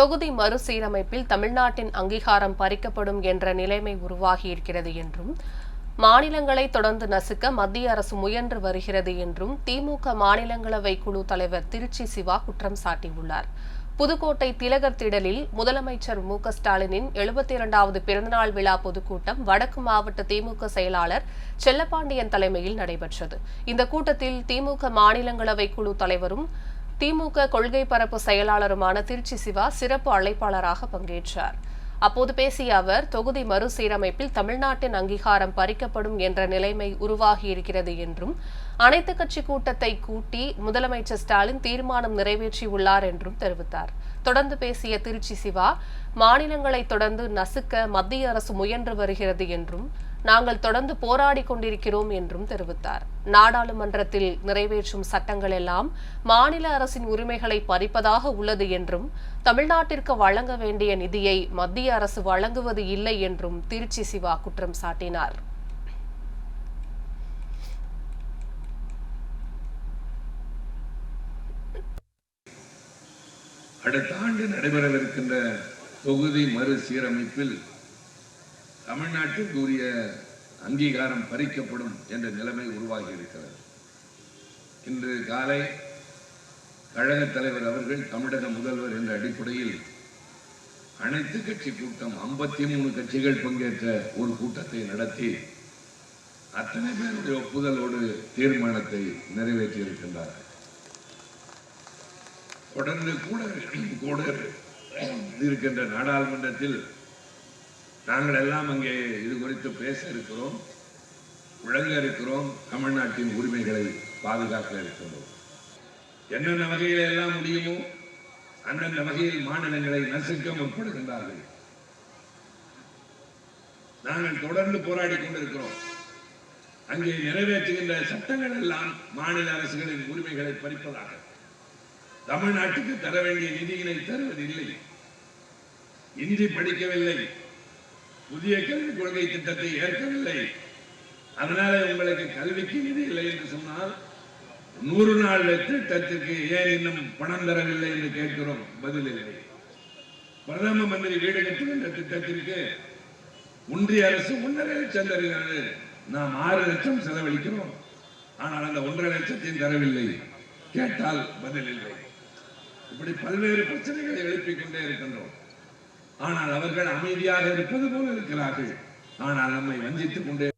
தொகுதி மறுசீரமைப்பில் தமிழ்நாட்டின் அங்கீகாரம் பறிக்கப்படும் என்ற நிலைமை உருவாகியிருக்கிறது என்றும் மாநிலங்களை தொடர்ந்து நசுக்க மத்திய அரசு முயன்று வருகிறது என்றும் திமுக மாநிலங்களவை குழு தலைவர் திருச்சி சிவா குற்றம் சாட்டியுள்ளார். புதுக்கோட்டை திலகர் திடலில் முதலமைச்சர் மு க ஸ்டாலினின் எழுபத்தி இரண்டாவது பிறந்தநாள் விழா பொதுக்கூட்டம் வடக்கு மாவட்ட திமுக செயலாளர் செல்லப்பாண்டியன் தலைமையில் நடைபெற்றது. இந்த கூட்டத்தில் திமுக மாநிலங்களவை குழு தலைவரும் திமுக கொள்கை பரப்பு செயலாளருமான திருச்சி சிவா சிறப்பு அழைப்பாளராக பங்கேற்றார். அப்போது பேசிய அவர் தொகுதி மறுசீரமைப்பில் தமிழ்நாட்டின் அங்கீகாரம் பறிக்கப்படும் என்ற நிலைமை உருவாகியிருக்கிறது என்றும் அனைத்துக் கட்சி கூட்டத்தை கூட்டி முதலமைச்சர் ஸ்டாலின் தீர்மானம் நிறைவேற்றியுள்ளார் என்றும் தெரிவித்தார். தொடர்ந்து பேசிய திருச்சி சிவா மாநிலங்களை தொடர்ந்து நசுக்க மத்திய அரசு முயன்று வருகிறது என்றும் நாங்கள் தொடர்ந்து போராடி கொண்டிருக்கிறோம் என்றும் தெரிவித்தார். நாடாளுமன்றத்தில் நிறைவேற்றும் சட்டங்கள் எல்லாம் மாநில அரசின் உரிமைகளை பறிப்பதாக உள்ளது என்றும் தமிழ்நாட்டிற்கு வழங்க வேண்டிய நிதியை மத்திய அரசு வழங்குவது இல்லை என்றும் திருச்சி சிவா குற்றம் சாட்டினார். அடுத்த ஆண்டு நடைபெறவிருக்கின்ற தொகுதி மறுசீரமைப்பில் தமிழ்நாட்டிற்கு உரிய அங்கீகாரம் பறிக்கப்படும் என்ற நிலைமை உருவாகி இருக்கிறது இன்று காலை கழக தலைவர் அவர்கள் தமிழக முதல்வர் என்ற அடிப்படையில் அனைத்து கட்சி கூட்டம் ஐம்பத்தி மூணு கட்சிகள் பங்கேற்ற ஒரு கூட்டத்தை நடத்தி அத்தனை பேருடைய ஒப்புதலோடு தீர்மானத்தை நிறைவேற்றியிருக்கின்றார்கள். தொடர்ந்து கூட கூட இருக்கின்ற நாடாளுமன்றத்தில் நாங்கள் எல்லாம் அங்கே இது குறித்து பேச இருக்கிறோம் விளங்க இருக்கிறோம் தமிழ்நாட்டின் உரிமைகளை பாதுகாக்க இருக்கிறோம். என்னென்ன வகையில் எல்லாம் முடியுமோ அந்தந்த வகையில் மாநிலங்களை நசுக்க முற்படுகின்றார்கள். நாங்கள் தொடர்ந்து போராடி கொண்டிருக்கிறோம். அங்கே நிறைவேற்றுகின்ற சட்டங்கள் எல்லாம் மாநில அரசுகளின் உரிமைகளை பறிப்பதாக. தமிழ்நாட்டுக்கு தர வேண்டிய நிதியினை தருவதில்லை. இந்தி படிக்கவில்லை. புதிய கல்விக் கொள்கை திட்டத்தை ஏற்கவில்லை. அதனால உங்களுக்கு கல்விக்கு நிதி இல்லை என்று சொன்னால் நூறு நாள் திட்டத்திற்கு ஏன் இன்னும் பணம் தரவில்லை என்று கேட்கிறோம்? பதில் இல்லை. பிரதம மந்திரி வீடு கட்டுகின்ற திட்டத்திற்கு ஒன்றிய அரசு ஒன்றரை லட்சம் தருகிறது. நாம் ஆறு லட்சம் செலவழிக்கிறோம். ஆனால் அந்த ஒன்றரை லட்சத்தையும் தரவில்லை. கேட்டால் பதில் இல்லை. இப்படி பல்வேறு பிரச்சனைகளை எழுப்பிக் கொண்டே இருக்கின்றோம். ஆனால் அவர்கள் அமைதியாக இருப்பது போல இருக்கிறார்கள். ஆனால் நம்மை வஞ்சித்துக் கொண்டே